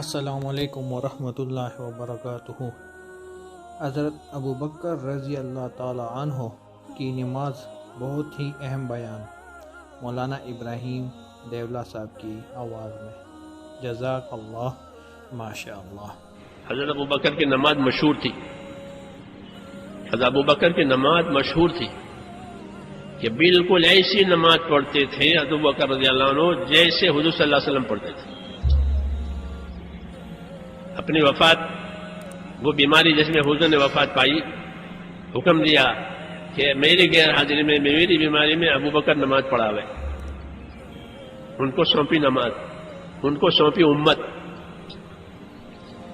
असलकम वरहमतुल्लाहि वबरकातुहू हज़रत अबू बकर रज़ी अल्लाह अन्हो की नमाज़ बहुत ही अहम बयान। मौलाना इब्राहिम देवला साहब की आवाज़ में। जजाक अल्लाह माशा हज़रत अबू बकर की नमाज़ मशहूर थी। हज़रत अबू बकर की नमाज़ मशहूर थी कि बिल्कुल ऐसी नमाज़ पढ़ते थे अबू बकर रज़ी जैसे हजूर सल्लल्लाहु अलैहि पढ़ते थे। अपनी वफात, वो बीमारी जिसमें हुजूर ने वफात पाई, हुक्म दिया कि मेरी गैर हाजिरी में, मेरी बीमारी में अबू बकर नमाज़ पढ़ावे। उनको सौंपी नमाज़, उनको सौंपी उम्मत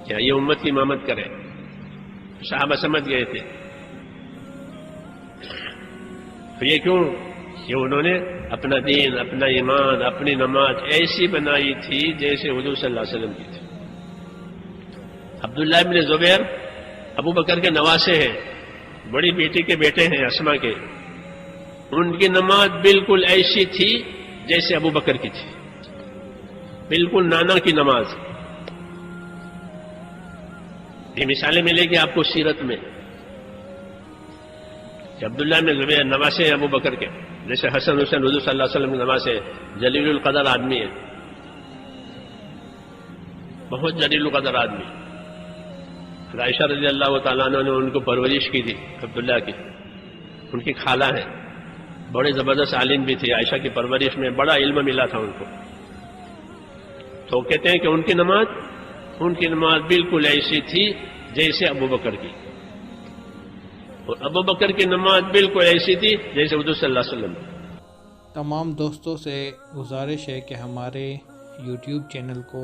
क्या ये उम्मत की इमामत करे। साहब समझ गए थे। तो ये क्यों? ये उन्होंने अपना दीन, अपना ईमान, अपनी नमाज़ ऐसी बनाई थी जैसे हजूर सल्लल्लाहु अलैहि वसल्लम की थी। अब्दुल्ला इबन जुबैर अबू बकर के नवासे हैं, बड़ी बेटी के बेटे हैं असमा के। उनकी नमाज़ बिल्कुल ऐसी थी जैसे अबू बकर की थी। बिल्कुल नाना की नमाज़। ये मिसालें मिलेगी आपको सीरत में। अब्दुल्ला में जुबैर नवासे हैं अबू बकर के। जैसे हसन हुसैन अलैहि वसल्लम के नवासे जलील कदर आदमी है। बहुत जलील कदर आदमी रायशा रज़ी अल्लाह तु ने उनको परवरिश की थी अब्दुल्ला की। उनकी खाला है। बड़े ज़बरदस्त आलिम भी थे। आयशा की परवरिश में बड़ा इल्म मिला था उनको। तो कहते हैं कि उनकी नमाज़ उनकी नमाज़ बिल्कुल ऐसी थी जैसे अबू बकर की। और अबू बकर की नमाज़ बिल्कुल ऐसी थी जैसे उदू तमाम दोस्तों से गुजारिश है कि हमारे यूट्यूब चैनल को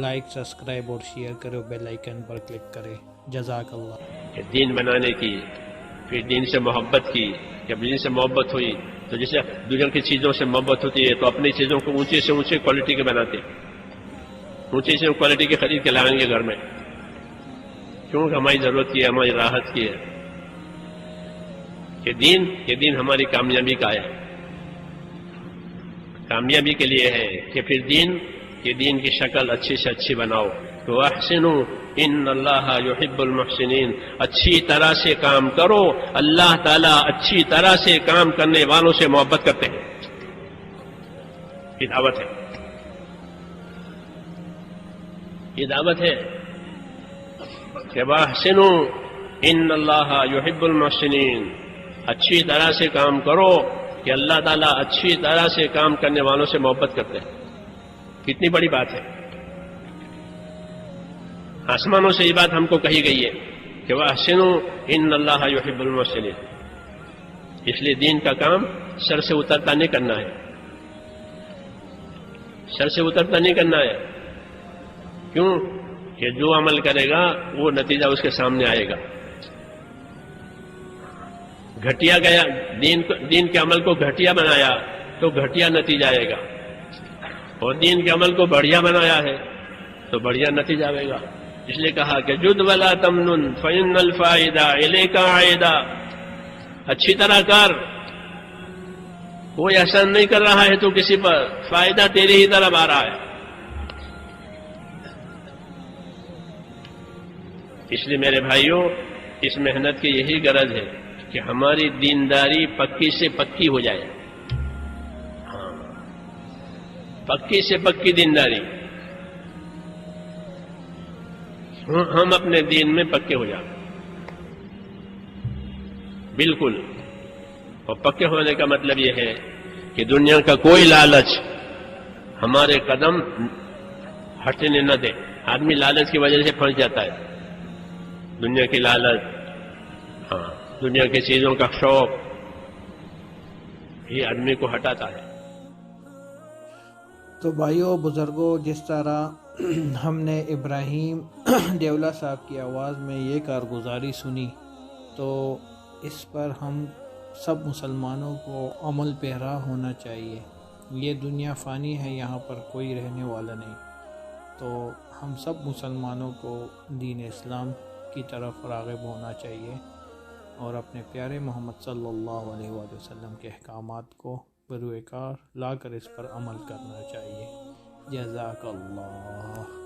लाइक सब्सक्राइब और शेयर करो बेल आइकन पर क्लिक करें। जजाक अल्लाह दीन बनाने की, फिर दीन से मोहब्बत की। जब दीन से मोहब्बत हुई तो जैसे दुनिया की चीज़ों से मोहब्बत होती है तो अपनी चीज़ों को ऊँचे से ऊँचे क्वालिटी के बनाते ऊँची से क्वालिटी के खरीद के लाएँगे घर में। क्योंकि हमारी ज़रूरत की है, हमारी राहत की है। कि दीन, ये दीन हमारी कामयाबी का है। कामयाबी के लिए है कि फिर दीन कि दीन की शक्ल अच्छी से अच्छी बनाओ। तो अहसिन इन अल्लाह युहिब्बुल मुहसिनीन। अच्छी तरह से काम करो। अल्लाह ताला अच्छी तरह से काम करने वालों से मोहब्बत करते हैं। ये दावत है। ये दावत है कि वहसिन इन अल्लाह युहिब्बुल मुहसिनीन। अच्छी तरह से काम करो कि अल्लाह ताला अच्छी तरह से काम करने वालों से मोहब्बत करते हैं। कितनी बड़ी बात है। आसमानों से ये बात हमको कही गई है कि वह हसनो इन अल्लाह युहिबुलमसिन इसलिए दीन का काम सर से उतरता नहीं करना है। सर से उतरता नहीं करना है। क्यों? कि जो अमल करेगा, वो नतीजा उसके सामने आएगा। घटिया गया, दीन दीन के अमल को घटिया बनाया तो घटिया नतीजा आएगा। और दीन के अमल को बढ़िया बनाया है तो बढ़िया नतीजा आएगा इसलिए कहा कि जुद वाला तमनुन फ़ैन फ़ायदा इले का आयदा। अच्छी तरह कर। कोई असर नहीं कर रहा है तो किसी पर। फ़ायदा तेरी ही तरफ़ आ रहा है। इसलिए मेरे भाइयों, इस मेहनत की यही गरज है कि हमारी दीनदारी पक्की से पक्की हो जाए। पक्की से पक्की दीनदारी। हम अपने दीन में पक्के हो जाए बिल्कुल। और पक्के होने का मतलब यह है कि दुनिया का कोई लालच हमारे कदम हटने न दे। आदमी लालच की वजह से फंस जाता है। दुनिया की लालच हाँ दुनिया की चीज़ों का शौक, ये आदमी को हटाता है। तो भाइयों, बुज़ुर्गों, जिस तरह हमने इब्राहिम देवला साहब की आवाज़ में ये कारगुजारी सुनी तो इस पर हम सब मुसलमानों को अमल पैरा होना चाहिए। ये दुनिया फ़ानी है, यहाँ पर कोई रहने वाला नहीं। तो हम सब मुसलमानों को दीन इस्लाम की तरफ़ रागब होना चाहिए और अपने प्यारे मोहम्मद सल्लल्लाहु अलैहि वसल्लम के अहकाम को कार लाकर इस पर अमल करना चाहिए। जजाकल्ला